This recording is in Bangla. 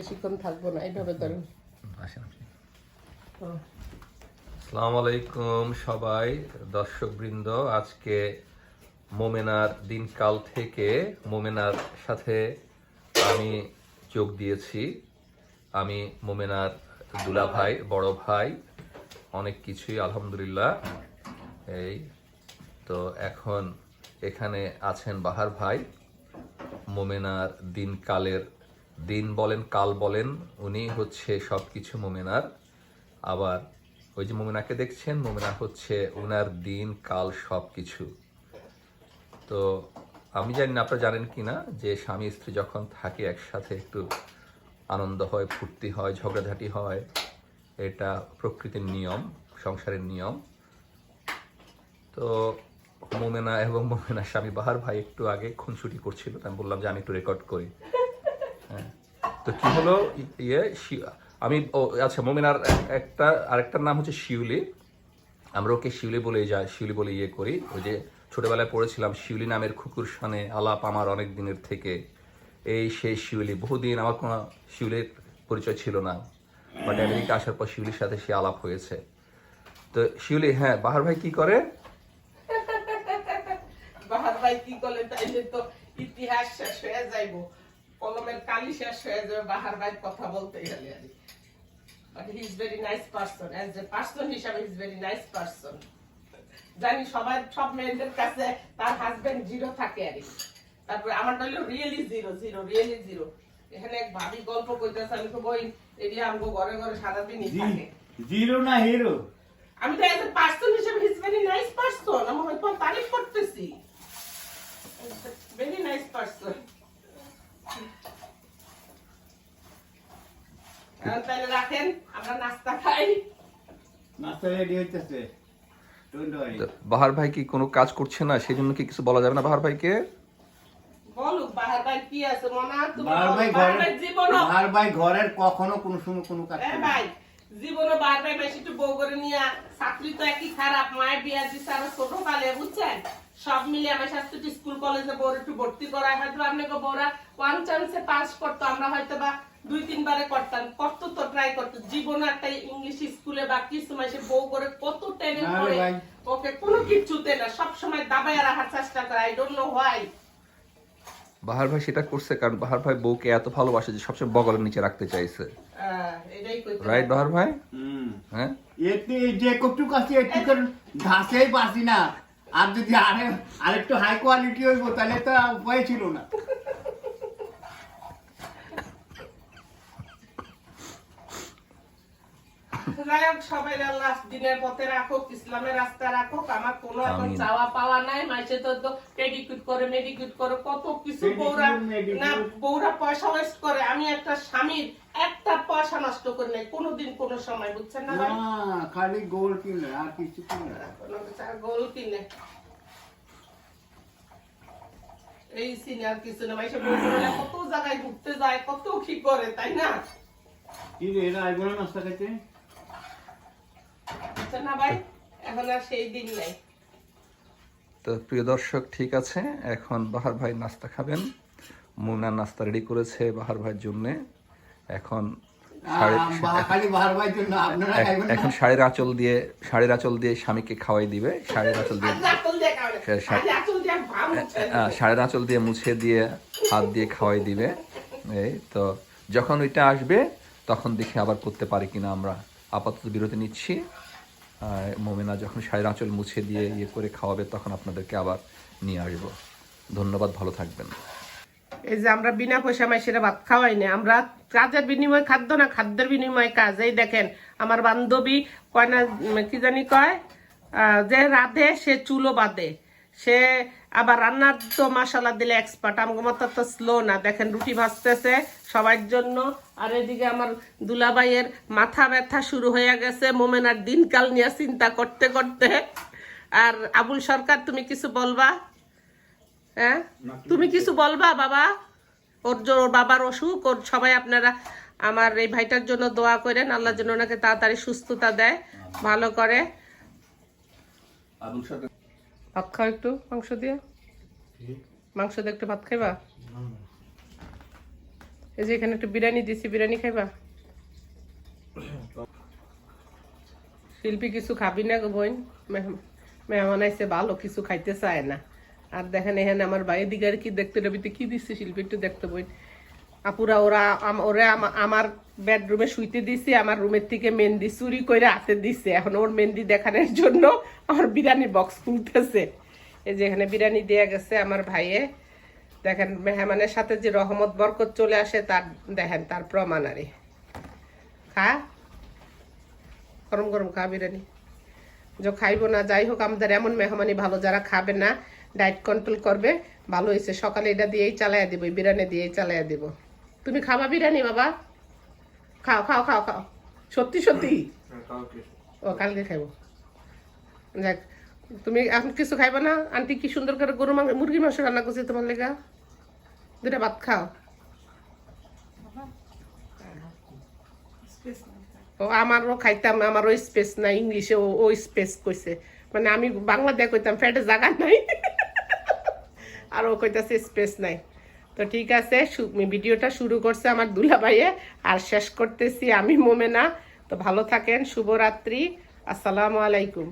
বেশিক্ষণ থাকব না এইভাবে ধরেন আসসালামু আলাইকুম সবাই, দর্শকবৃন্দ, আজকে মোমেনার দিনকাল থেকে মোমেনার সাথে আমি যোগ দিয়েছি। আমি মোমেনার দুলা ভাই বড় ভাই, অনেক কিছুই, আলহামদুলিল্লাহ। এই তো এখন এখানে আছেন বাহার ভাই, মোমেনার দিনকালের দিন বলেন, কাল বলেন, উনি হচ্ছে সব কিছু মোমেনার। আবার ওই যে মোমেনাকে দেখছেন, মোমেনা হচ্ছে ওনার দিন, কাল সব কিছু তো আমি জানি না, আপনারা জানেন কি না, যে স্বামী স্ত্রী যখন থাকে একসাথে, একটু আনন্দ হয়, ফুর্তি হয়, ঝগড়াঝাটি হয়, এটা প্রকৃতির নিয়ম, সংসারের নিয়ম। তো মোমেনা এবং মোমেনার স্বামী বাহার ভাই একটু আগে খুনসুটি করছিল আমি বললাম যে আমি একটু রেকর্ড করি। তো কি হলো? ইয়ে আমি, ও আচ্ছা মোমেনার একটা, আরেকটার নাম হচ্ছে শিউলি। আমরা ওকে শিউলি বলে যাই শিউলি বলে ইয়ে করি। ওই যে ছোটবেলায় পড়েছিলাম, শিউলি নামের খুকুর সানে আলাপ আমার অনেক দিনের থেকে। এই সেই শিউলি, বহুদিন আমার কোনো শিউলির পরিচয় ছিল না। বাট আমেরিকা আসার পর শিউলির সাথে সে আলাপ হয়েছে। তো শিউলি হ্যাঁ বাহার ভাই কি করে? বাহার ভাই কি করলেন তাইলে তো ইতিহাস শেষ হয়ে যাইব। কলমের কালি শেষ হয়ে যাবে বাহার ভাই কথা বলতে গেলে আর but he is very nice person as a person হিসাবে ইজ ভেরি নাইস পারসন জানি সবাই সব মেয়েদের কাছে তার হাজবেন্ড জিরো থাকে আর তারপরে আমার হলো really zero zero really zero এখানে এক ভাবি গল্প আমি তো বই এরিয়া আমগো ঘরে ঘরে সারাদিনই থাকে। জিরো না হিরো আমি তো এজ এ পার্সন হিসেবে হিজ ভেরি নাইস পার্সন আমি হয়তো তারিফ করতেছি। ভেরি নাইস পার্সন তাহলে রাখেন আমরা নাস্তা খাই। নাস্তা রেডি হইতেছে। ডোন্ট ওয়ারি তো বাহার ভাই কি কোনো কাজ করছে না? সেই জন্য কি কিছু বলা যাবে না বাহার ভাইকে? মনা ঘরের কখনো কোনো সময় কোনো কাজ জীবনে বাহার ভাই বেশি একটু বউ করে নিয়ে চাকরি তো একই খারাপ মায়ের বিয়া দিচ্ছে আরও ছোট কালে বুঝছেন? সব মিলে আমার একটু স্কুল কলেজে বউর একটু ভর্তি করা হয়তো আপনাকে বউরা ওয়ান চান্সে পাস করতো আমরা হয়তো বা দুই তিনবারে করতাম। কত তো ট্রাই করতো। জীবনে একটা ইংলিশ স্কুলে বা কিছু মাসে বউ করে কত টেনে করে ওকে কোনো কিছুতে না সব সময় দাবায় রাখার চেষ্টা করে। I don't know why Bahar ভাই সেটা করছে কারণ বাহার ভাই বউকে এত ভালোবাসে যে সবসময় বগলের নিচে রাখতে চাইছে। রাইট বাহার ভাই? হুম। হ্যাঁ? এতে যে কটুক আছে একটু করে ঘাসেই পারছি না। আর যদি আরে আরেকটু হাই কোয়ালিটি হইব তাহলে তো উপায় ছিল না। যাই হোক সবাই আল্লাহ দিনের পথে রাখুক ইসলামের রাস্তা রাখুক আমার কোনো এখন চাওয়া পাওয়া নাই। মাইসে তো তো করে মেডিকিউট করে কত কিছু Pedicure, বউরা না বউরা পয়সা ওয়েস্ট করে। আমি একটা স্বামীর একটা পয়সা নষ্ট করে নাই। কোনোদিন কোনো সময় বুঝছেন না না ভাই খালি গোল কিনলে আর কিছু। কোনো গোল কিনে। এই সিনে আর কিছু না মাইসে কত জায়গায় ঘুরতে যায় কত কি করে তাই না? কি রে এরা আইব না নাস্তা খাইতে বুঝছেন না ভাই এখন আর সেই দিন নাই। তো প্রিয় দর্শক ঠিক আছে এখন বাহার ভাই নাস্তা খাবেন। মুনা নাস্তা রেডি করেছে বাহার ভাইয়ের জন্য। এখন এখন শাড়ির আঁচল দিয়ে শাড়ির আঁচল দিয়ে স্বামীকে খাওয়াই দিবে। শাড়ির আঁচল দিয়ে। সে- সে- আজ আচল দিয়ে শাড়ির আঁচল মুছে দিয়ে হাত দিয়ে খাওয়াই দিবে। এই তো যখন ওইটা আসবে তখন দেখে আবার করতে পারি কিনা আমরা। আপাতত বিরতি নিচ্ছি। মোমেনা যখন শাড়ির আঁচল মুছে দিয়ে ইয়ে করে খাওয়াবে, তখন আপনাদেরকে আবার নিয়ে আসব। ধন্যবাদ, ভালো থাকবেন। এই যে আমরা বিনা পয়সা মাইসেরা ভাত খাওয়াই না, আমরা কাজের বিনিময় খাদ্য না, খাদ্যের বিনিময় কাজ। এই দেখেন, আমার বান্ধবী কয় না, কি জানি কয় যে রাধে সে চুলো বাঁধে। সে আবার রান্নার তো মশলা দিলে এক্সপার্ট আমার মতো তো স্লো না। দেখেন রুটি ভাজতেছে সবার জন্য। আর এদিকে আমার দুলাভাইয়ের মাথা ব্যথা শুরু হয়ে গেছে। মোমেনার দিনকাল নিয়ে চিন্তা করতে করতে। আর আবুল সরকার তুমি কিছু বলবা? হ্যাঁ? তুমি কিছু বলবা? বাবা? ওর ওর বাবার অসুখ ওর সবাই আপনারা আমার এই ভাইটার জন্য দোয়া করেন। আল্লাহ যেন ওনাকে তাড়াতাড়ি সুস্থতা দেয়। ভালো করে। ভাত খাও একটু মাংস দিয়ে। মাংস দিয়ে একটু ভাত খাইবা? এই যে এখানে একটু বিরিয়ানি দিছি, বিরিয়ানি খাইবা? শিল্পী কিছু খাবি না বোন? মেহমান আইসে ভালো কিছু খাইতে চায় না। আর দেখেন এখানে আমার বাইরে দিকে আর কি দেখতে রবিতে কি দিচ্ছে শিল্পী একটু দেখতে বই আপুরা, ওরা ওরা আমার বেডরুমে শুইতে দিছে, আমার রুমের থেকে মেহেন্দি চুরি করে হাতে দিছে। এখন ওর মেহেন্দি দেখানোর জন্য আমার বিরিয়ানি বক্স খুলতেছে। এই যে এখানে বিরিয়ানি দেয়া গেছে আমার ভাইয়ে। দেখেন মেহমানের সাথে যে রহমত বরকত চলে আসে তার দেখেন তার প্রমাণ আরে। খা। গরম গরম খা বিরিয়ানি। যে খাইবো না যাই হোক আমাদের এমন মেহমানি ভালো যারা খাবে না ডায়েট কন্ট্রোল করবে ভালো হয়েছে। সকালে এটা দিয়েই চালাইয়া দিব এই বিরিয়ানি দিয়েই চালাইয়া দিব। তুমি খাবা বিরিয়ানি বাবা? খাও খাও খাও খাও। সত্যি সত্যি? ও কালকে খাইবো। যাক তুমি এখন কিছু খাইবা না? আন্টি কি সুন্দর করে গরু মাংস মুরগির মাংস রান্না করছি তোমার লেগা? দুটা ভাত খাও। ও, আমারও খাইতাম, আমারও স্পেস নাই, ইংলিশে ও ও স্পেস কইছে। মানে আমি বাংলা দিয়ে কইতাম ফ্যাটে জায়গা নাই। আর ও কইতাছে স্পেস নাই। তো ঠিক আছে ভিডিওটা শুরু করছে আমার দুলাভাইয়ে। আর শেষ করতেছি আমি, মোমেনা। তো ভালো থাকেন, শুভরাত্রি। আসসালামু আলাইকুম।